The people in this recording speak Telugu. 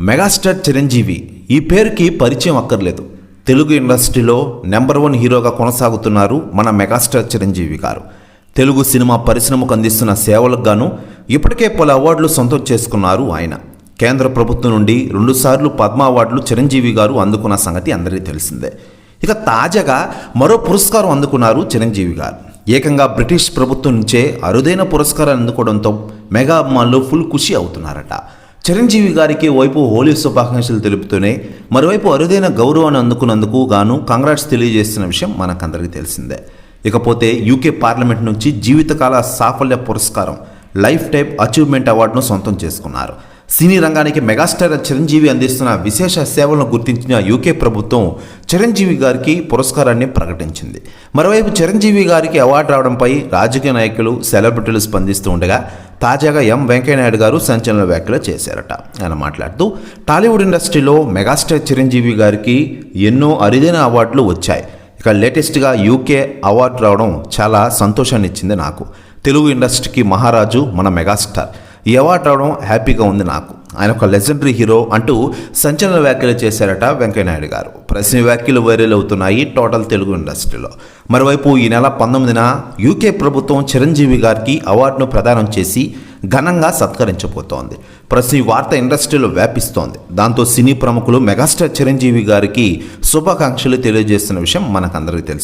మెగాస్టార్ చిరంజీవి ఈ పేరుకి పరిచయం అక్కర్లేదు. తెలుగు ఇండస్ట్రీలో నెంబర్ వన్ హీరోగా కొనసాగుతున్నారు మన మెగాస్టార్ చిరంజీవి గారు. తెలుగు సినిమా పరిశ్రమకు అందిస్తున్న సేవలకు గాను ఇప్పటికే పలు అవార్డులు సొంతం చేసుకున్నారు ఆయన. కేంద్ర ప్రభుత్వం నుండి రెండుసార్లు పద్మ అవార్డులు చిరంజీవి గారు అందుకున్న సంగతి అందరికీ తెలిసిందే. ఇక తాజాగా మరో పురస్కారం అందుకున్నారు చిరంజీవి గారు. ఏకంగా బ్రిటిష్ ప్రభుత్వం నుంచే అరుదైన పురస్కారాలు అందుకోవడంతో మెగా అభిమానులు ఫుల్ ఖుషి అవుతున్నారట. చిరంజీవి గారికి వైపు హోలీ శుభాకాంక్షలు తెలుపుతూనే మరోవైపు అరుదైన గౌరవాన్ని అందుకున్నందుకు గాను కాంగ్రాట్స్ తెలియజేస్తున్న విషయం మనకందరికీ తెలిసిందే. ఇకపోతే యూకే పార్లమెంట్ నుంచి జీవితకాల సాఫల్య పురస్కారం లైఫ్ టైప్ అచీవ్మెంట్ అవార్డును సొంతం చేసుకున్నారు. సినీ రంగానికి మెగాస్టార్ చిరంజీవి అందిస్తున్న విశేష సేవలను గుర్తించిన యూకే ప్రభుత్వం చిరంజీవి గారికి పురస్కారాన్ని ప్రకటించింది. మరోవైపు చిరంజీవి గారికి అవార్డు రావడంపై రాజకీయ నాయకులు సెలబ్రిటీలు స్పందిస్తూ ఉండగా తాజాగా ఎం వెంకయ్యనాయుడు గారు సంచలన వ్యాఖ్యలు చేశారట. ఆయన మాట్లాడుతూ టాలీవుడ్ ఇండస్ట్రీలో మెగాస్టార్ చిరంజీవి గారికి ఎన్నో అరుదైన అవార్డులు వచ్చాయి. ఇక లేటెస్ట్గా యూకే అవార్డు రావడం చాలా సంతోషాన్ని ఇచ్చింది నాకు. తెలుగు ఇండస్ట్రీకి మహారాజు మన మెగాస్టార్. ఈ అవార్డు రావడం హ్యాపీగా ఉంది నాకు. ఆయన ఒక లెజెండరీ హీరో అంటూ సంచలన వ్యాఖ్యలు చేశారట వెంకయ్యనాయుడు గారు. ప్రశ్న వ్యాఖ్యలు వైరల్ అవుతున్నాయి టోటల్ తెలుగు ఇండస్ట్రీలో. మరోవైపు ఈ నెల పంతొమ్మిదిన యూకే ప్రభుత్వం చిరంజీవి గారికి అవార్డును ప్రదానం చేసి ఘనంగా సత్కరించబోతోంది. ప్రతి వార్త ఇండస్ట్రీలో వ్యాపిస్తోంది. దాంతో సినీ ప్రముఖులు మెగాస్టార్ చిరంజీవి గారికి శుభాకాంక్షలు తెలియజేస్తున్న విషయం మనకందరికీ తెలుసు.